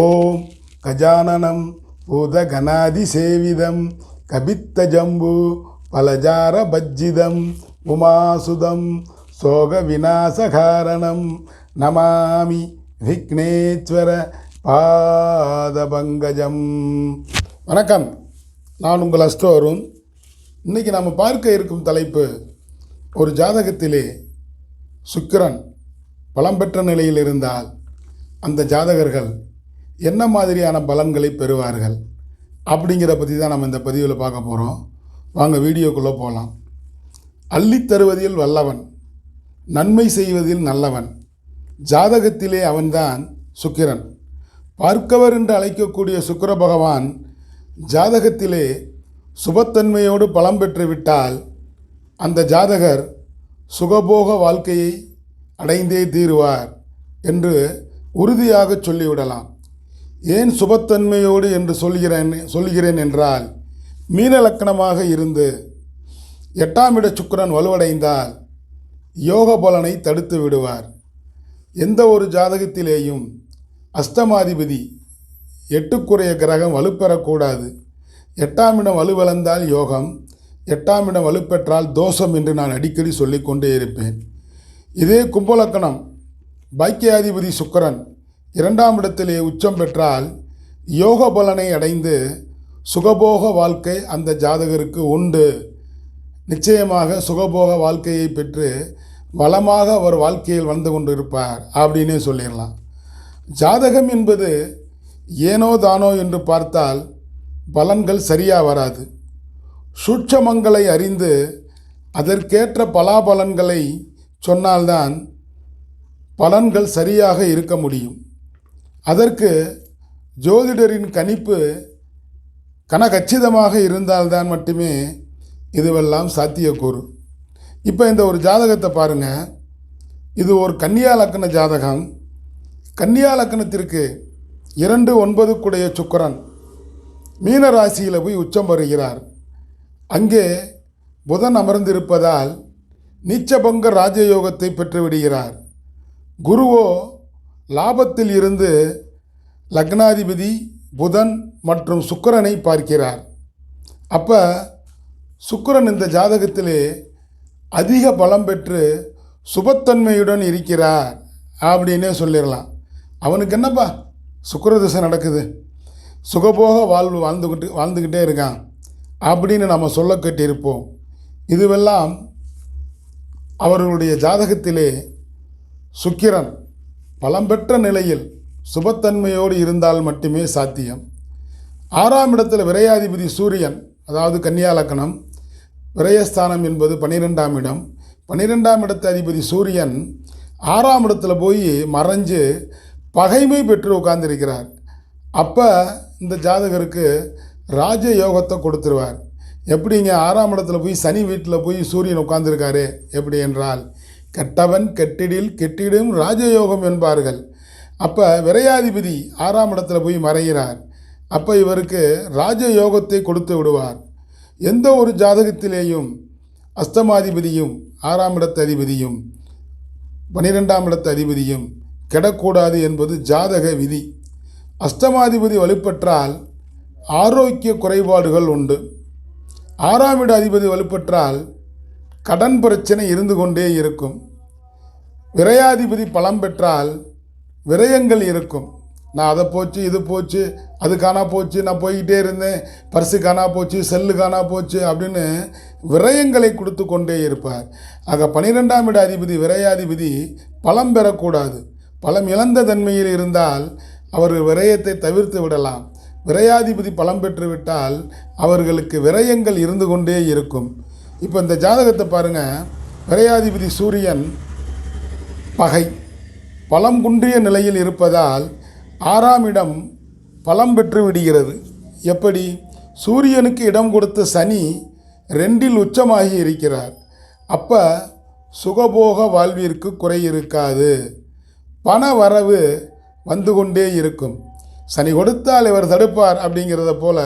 ஓம் கஜானனம் பூதகணாதிசேவிதம் கபித்தஜம்பு பலஜார பஜ்ஜிதம் உமாசுதம் சோக விநாசகாரணம் நமாமி விக்னேஸ்வர பாதபங்கஜம். வணக்கம். நான் உங்கள் அஸ்டோரும் இன்றைக்கி நாம் பார்க்க இருக்கும் தலைப்பு ஒரு ஜாதகத்திலே சுக்கிரன் பலம் பெற்ற நிலையில் இருந்தால் அந்த ஜாதகர்கள் என்ன மாதிரியான பலன்களை பெறுவார்கள்? அப்படிங்கிற பற்றி தான் நம்ம இந்த பதிவில் பார்க்க போகிறோம் வாங்க வீடியோக்குள்ளே போகலாம் அள்ளித் தருவதில் வல்லவன் நன்மை செய்வதில் நல்லவன். ஜாதகத்திலே அவன்தான் சுக்கிரன். பார்க்கவர் என்று அழைக்கக்கூடிய சுக்கிர பகவான் ஜாதகத்திலே சுபத்தன்மையோடு பலம் பெற்றுவிட்டால் அந்த ஜாதகர் சுகபோக வாழ்க்கையை அடைந்தே தீருவார் என்று உறுதியாக சொல்லிவிடலாம். ஏன் சுபத்தன்மையோடு என்று சொல்கிறேன் சொல்கிறேன் என்றால் மீன லக்கணமாக இருந்து எட்டாம் இட சுக்கிரன் வலுவடைந்தால் யோக பலனை தடுத்து விடுவார். எந்த ஒரு ஜாதகத்திலேயும் அஸ்தமாதிபதி எட்டுக்குறைய கிரகம் வலுப்பெறக்கூடாது. எட்டாம் இடம் வலுவிழந்தால் யோகம் எட்டாம் இடம் வலுப்பெற்றால் தோஷம் என்று நான் அடிக்கடி சொல்லிக்கொண்டே இருப்பேன். இதே கும்பலக்கணம் பாக்கியாதிபதி சுக்கிரன் இரண்டாம் இடத்திலே உச்சம் பெற்றால் யோக பலனை அடைந்து சுகபோக வாழ்க்கை அந்த ஜாதகருக்கு உண்டு. நிச்சயமாக சுகபோக வாழ்க்கையை பெற்று வளமாக அவர் வாழ்க்கையில் வாழ்ந்து கொண்டிருப்பார் அப்படின்னே சொல்லிடலாம். ஜாதகம் என்பது ஏனோ தானோ என்று பார்த்தால் பலன்கள் சரியாக வராது. சூட்சமங்களை அறிந்து அதற்கேற்ற பலாபலன்களை சொன்னால்தான் பலன்கள் சரியாக இருக்க முடியும். அதற்கு ஜோதிடரின் கணிப்பு கனகச்சிதமாக இருந்தால்தான் மட்டுமே இதுவெல்லாம் சாத்தியக்கூறு. இப்போ இந்த ஒரு ஜாதகத்தை பாருங்கள் இது ஒரு கன்னியா லக்கண ஜாதகம். கன்னியா லக்கணத்திற்கு இரண்டு ஒன்பதுக்குடைய சுக்கரன் மீன ராசியில் போய் உச்சம் வருகிறார் அங்கே புதன் அமர்ந்திருப்பதால் நீச்சபங்க ராஜயோகத்தை பெற்றுவிடுகிறார் குருவோ லாபத்தில் இருந்து லக்னாதிபதி புதன் மற்றும் சுக்கிரனை பார்க்கிறார். அப்போ சுக்கிரன் இந்த ஜாதகத்திலே அதிக பலம் பெற்று சுபத்தன்மையுடன் இருக்கிறார் அப்படின்னே சொல்லிடலாம். அவனுக்கு என்னப்பா? சுக்கர திசை நடக்குது. சுகபோக வாழ்வு வாழ்ந்துக்கிட்டு வாழ்ந்துக்கிட்டே இருக்கான் அப்படின்னு நம்ம சொல்ல கேட்டிருப்போம். இதுவெல்லாம் அவர்களுடைய ஜாதகத்திலே சுக்கிரன் பலம் பெற்ற நிலையில் சுபத்தன்மையோடு இருந்தால் மட்டுமே சாத்தியம். ஆறாம் இடத்தில் விரையாதிபதி சூரியன் அதாவது கன்னியாலக்கணம் விரயஸ்தானம் என்பது பன்னிரெண்டாம் இடம். பன்னிரெண்டாம் இடத்து அதிபதி சூரியன் ஆறாம் இடத்துல போய் மறைஞ்சு பகைமை பெற்று உட்கார்ந்திருக்கிறார். அப்போ இந்த ஜாதகருக்கு ராஜ யோகத்தை கொடுத்துருவார். எப்படிங்க ஆறாம் இடத்துல போய் சனி வீட்டில் போய் சூரியன் உட்கார்ந்துருக்காரு? எப்படி என்றால் கெட்டவன் கெட்டிடில் கெட்டிடும் ராஜயோகம் என்பார்கள். அப்போ விரையாதிபதி ஆறாம் இடத்துல போய் மறைகிறார். அப்போ இவருக்கு ராஜயோகத்தை கொடுத்து விடுவார். எந்த ஒரு ஜாதகத்திலேயும் அஸ்தமாதிபதியும் ஆறாம் இடத்து அதிபதியும் பன்னிரெண்டாம் இடத்து அதிபதியும் கெடக்கூடாது என்பது ஜாதக விதி. அஸ்தமாதிபதி வலுப்பெற்றால் ஆரோக்கிய குறைபாடுகள் உண்டு. ஆறாம் இட அதிபதி வலுப்பெற்றால் கடன் பிரச்சனை இருந்து கொண்டே இருக்கும். விரையாதிபதி பலம் பெற்றால் விரயங்கள் இருக்கும். நான் அதை போச்சு இது போச்சு அது காணா போச்சு நான் போய்கிட்டே இருந்தேன் பர்ஸு காணா போச்சு செல்லு காணா போச்சு அப்படின்னு விரயங்களை கொடுத்து கொண்டே இருப்பார். ஆக பனிரெண்டாம் இட அதிபதி விரையாதிபதி பலம் பெறக்கூடாது. பலம் இழந்த தன்மையில் இருந்தால் அவர் விரயத்தை தவிர்த்து விடலாம். விரையாதிபதி பலம் பெற்றுவிட்டால் அவர்களுக்கு விரயங்கள் இருந்து கொண்டே இருக்கும். இப்போ இந்த ஜாதகத்தை பாருங்கள் விரையாதிபதி சூரியன் பகை. பலம் குன்றிய நிலையில் இருப்பதால் ஆறாம் இடம் பலம் பெற்று விடுகிறது. எப்படி? சூரியனுக்கு இடம் கொடுத்த சனி ரெண்டில் உச்சமாகி இருக்கிறார். அப்போ சுகபோக வாழ்விற்கு குறை இருக்காது. பண வரவு வந்து கொண்டே இருக்கும். சனி கொடுத்தால் இவர் தடுப்பார் அப்படிங்கிறத போல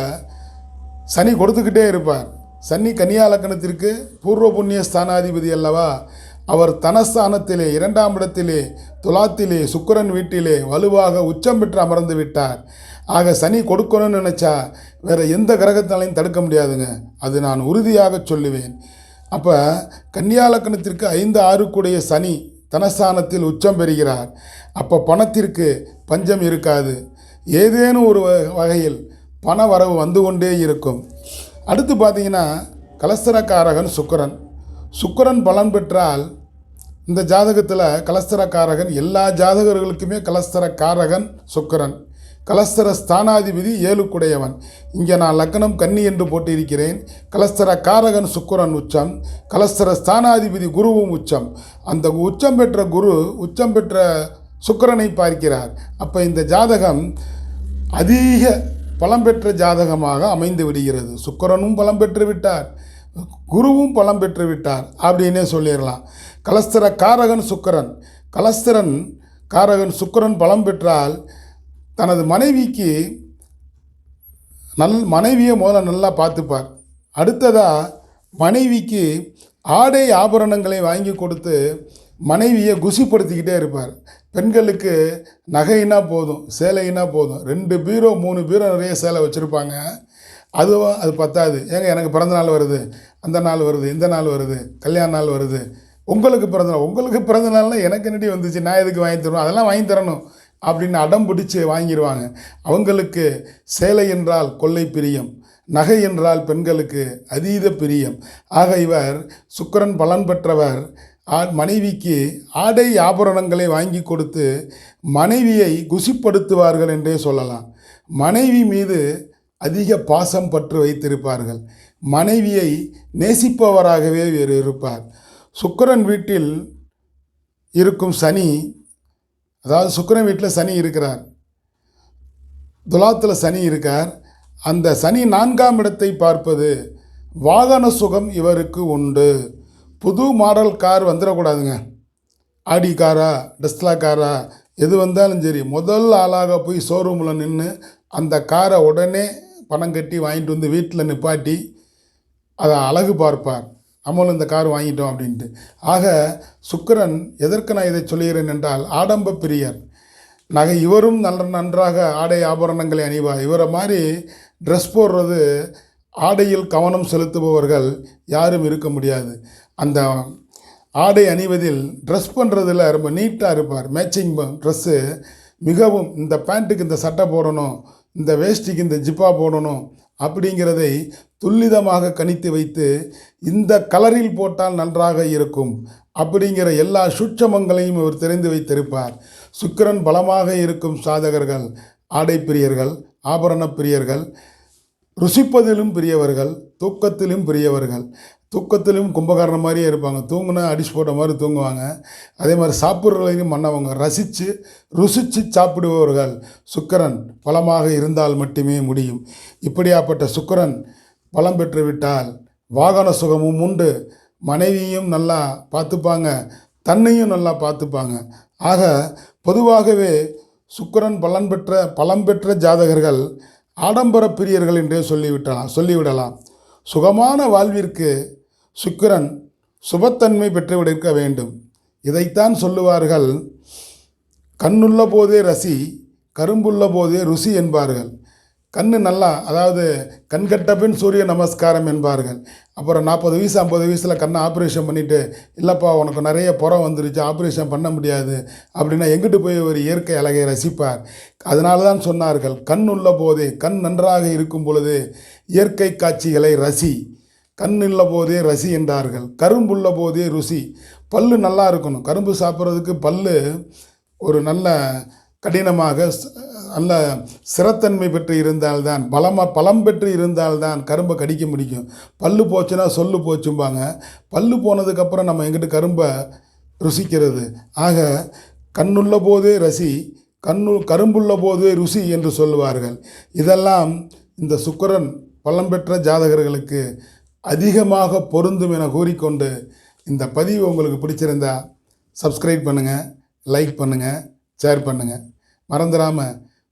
சனி கொடுத்துக்கிட்டே இருப்பார். சனி கன்னியா லக்கணத்திற்கு பூர்வ புண்ணிய ஸ்தானாதிபதி அல்லவா? அவர் தனஸ்தானத்திலே இரண்டாம் இடத்திலே துலாத்திலே சுக்கிரன் வீட்டிலே வலுவாக உச்சம் பெற்று அமர்ந்து விட்டார். ஆக சனி கொடுக்கணும்னு நினச்சா வேறு எந்த கிரகத்தாலையும் தடுக்க முடியாதுங்க. அது நான் உறுதியாக சொல்லுவேன். அப்போ கன்னியாலக்கணத்திற்கு ஐந்து ஆறுக்குடைய சனி தனஸ்தானத்தில் உச்சம் பெறுகிறார். அப்போ பணத்திற்கு பஞ்சம் இருக்காது. ஏதேனும் ஒரு வ- வகையில் பண வரவு வந்து கொண்டே இருக்கும். அடுத்து பார்த்தீங்கன்னா கலஸ்தரக்காரகன் சுக்கிரன். சுக்கரன் பலன் பெற்றால் இந்த ஜாதகத்தில் கலஸ்தரக்காரகன் எல்லா ஜாதகர்களுக்குமே கலஸ்தரக்காரகன் சுக்கரன். கலஸ்தர ஸ்தானாதிபதி ஏழுக்குடையவன். இங்கே நான் லக்னம் கன்னி என்று போட்டிருக்கிறேன். கலஸ்தர காரகன் சுக்கரன் உச்சம். கலஸ்தர ஸ்தானாதிபதி குருவும் உச்சம். அந்த உச்சம் பெற்ற குரு உச்சம் பெற்ற சுக்கரனை பார்க்கிறார். அப்போ இந்த ஜாதகம் அதிக பலம் பெற்ற ஜாதகமாக அமைந்து விடுகிறது. சுக்கரனும் பலம் பெற்று விட்டார். குருவும் பலம் பெற்று விட்டார் அப்படின்னே சொல்லிடலாம். கலஸ்தர காரகன் சுக்கரன். கலஸ்தரன் காரகன் சுக்கரன் பலம் பெற்றால் தனது மனைவிக்கு நல் மனைவியை முதல்ல நல்லா பார்த்துப்பார். அடுத்ததாக மனைவிக்கு ஆடை ஆபரணங்களை வாங்கி கொடுத்து மனைவியை குசிப்படுத்திக்கிட்டே இருப்பார். பெண்களுக்கு நகைனா போதும் சேலைனா போதும். ரெண்டு பீரோ மூணு பீரோ நிறைய சேலை வச்சுருப்பாங்க. அதுவும் அது பத்தாது. ஏங்க எனக்கு பிறந்த நாள் வருது அந்த நாள் வருது இந்த நாள் வருது கல்யாண நாள் வருது. உங்களுக்கு பிறந்த நாள் உங்களுக்கு பிறந்த நாள்னால் எனக்கு என்னடி வந்துச்சு? நான் எதுக்கு வாங்கி தரணும்? அதெல்லாம் வாங்கி தரணும் அப்படின்னு அடம் பிடிச்சி வாங்கிடுவாங்க அவங்களுக்கு சேலை என்றால் கொள்ளை பிரியம் நகை என்றால் பெண்களுக்கு அதீத பிரியம். ஆக இவர் சுக்கிரன் பலன் பெற்றவர் மனைவிக்கு ஆடை ஆபரணங்களை வாங்கி கொடுத்து மனைவியை குசிப்படுத்துவார்கள் என்றே சொல்லலாம். மனைவி மீது அதிக பாசம் பற்று வைத்திருப்பார்கள். மனைவியை நேசிப்பவராகவே இருப்பார். சுக்கரன் வீட்டில் இருக்கும் சனி அதாவது சுக்கரன் வீட்டில் சனி இருக்கிறார். துலாத்தில் சனி இருக்கார். அந்த சனி நான்காம் இடத்தை பார்ப்பது வாகன சுகம் இவருக்கு உண்டு. புது மாடல் கார் வந்துடக்கூடாதுங்க. ஆடி காரா டெஸ்லா காரா எது வந்தாலும் சரி முதல் ஆளாக போய் ஷோரூமில் நின்று அந்த காரை உடனே பணம் கட்டி வாங்கிட்டு வந்து வீட்டில் நிப்பாட்டி அதை அழகு பார்ப்பார். நம்மளும் இந்த கார் வாங்கிட்டோம் அப்படின்ட்டு. ஆக சுக்கரன் எதற்கு நான் இதை சொல்கிறேன் என்றால் ஆடம்ப பிரியர். நகை இவரும் நல்ல நன்றாக ஆடை ஆபரணங்களை அணிவார். இவரை மாதிரி ட்ரெஸ் போடுறது ஆடையில் கவனம் செலுத்துபவர்கள் யாரும் இருக்க முடியாது. அந்த ஆடை அணிவதில் ட்ரெஸ் பண்ணுறதில் ரொம்ப நீட்டாக இருப்பார். மேட்சிங் ட்ரெஸ்ஸு மிகவும் இந்த பேண்ட்டுக்கு இந்த சட்டை போடணும் இந்த வேஷ்டிக்கு இந்த ஜிப்பா போடணும் அப்படிங்கிறதை துல்லிதமாக கணித்து வைத்து இந்த கலரில் போட்டால் நன்றாக இருக்கும் அப்படிங்கிற எல்லா சுட்சமங்களையும் இவர் தெரிந்து வைத்திருப்பார். சுக்கிரன் பலமாக இருக்கும் சாதகர்கள் ஆடை பிரியர்கள் ஆபரண பிரியர்கள் ருசிப்பதிலும் பெரியவர்கள் தூக்கத்திலும் பெரியவர்கள். தூக்கத்திலும் கும்பகாரணம் மாதிரியே இருப்பாங்க. தூங்கினா அடிச்சு போட்ட மாதிரி தூங்குவாங்க. அதே மாதிரி சாப்பிட்றதுலையும் மன்னவங்க ரசித்து ருசித்து சாப்பிடுபவர்கள். சுக்கரன் பலமாக இருந்தால் மட்டுமே முடியும். இப்படியாப்பட்ட சுக்கிரன் பலம் பெற்றுவிட்டால் வாகன சுகமும் உண்டு. மனைவியும் நல்லா பார்த்துப்பாங்க. தன்னையும் நல்லா பார்த்துப்பாங்க. ஆக பொதுவாகவே சுக்கிரன் பலன் பெற்ற பலம் பெற்ற ஜாதகர்கள் ஆடம்பர பிரியர்கள் என்றே சொல்லிவிட்டலாம் சொல்லிவிடலாம். சுகமான வாழ்விற்கு சுக்கிரன் சுபத்தன்மை பெற்றுவிடிருக்க வேண்டும். இதைத்தான் சொல்லுவார்கள் கண்ணுள்ள போதே ரசி கரும்புள்ள போதே ருசி என்பார்கள். கண்ணு நல்லா அதாவது கண் கட்ட பின் சூரிய நமஸ்காரம் என்பார்கள். அப்புறம் நாற்பது வயசு ஐம்பது வயசில் கண்ணை ஆப்ரேஷன் பண்ணிவிட்டு இல்லைப்பா உனக்கு நிறைய புறம் வந்துருச்சு ஆப்ரேஷன் பண்ண முடியாது அப்படின்னா எங்கிட்டு போய் ஒரு இயற்கை அழகை ரசிப்பார்? அதனால தான் சொன்னார்கள் கண் உள்ள போதே கண் நன்றாக இருக்கும் பொழுது இயற்கை காட்சிகளை ரசி. கண் உள்ள போதே ரசி என்றார்கள். கரும்புள்ள போதே ருசி. பல்லு நல்லா இருக்கணும். கரும்பு சாப்பிட்றதுக்கு பல்லு ஒரு நல்ல கடினமாக நல்ல சிரத்தன்மை பெற்று இருந்தால்தான் பலமாக பலம் பெற்று இருந்தால்தான் கரும்பை கடிக்க முடியும். பல்லு போச்சுன்னா சொல்லு போச்சும்பாங்க. பல்லு போனதுக்கப்புறம் நம்ம எங்கிட்ட கரும்பை ருசிக்கிறது. ஆக கண்ணுள்ள போதே ரசி கண்ணு கரும்புள்ள போதே ருசி என்று சொல்லுவார்கள். இதெல்லாம் இந்த சுக்கரன் பலம் பெற்ற ஜாதகர்களுக்கு அதிகமாக பொருந்தும் என கூறிக்கொண்டு இந்த பதிவு உங்களுக்கு பிடிச்சிருந்தா சப்ஸ்கிரைப் பண்ணுங்கள் லைக் பண்ணுங்கள் ஷேர் பண்ணுங்கள் மறந்துடாமல்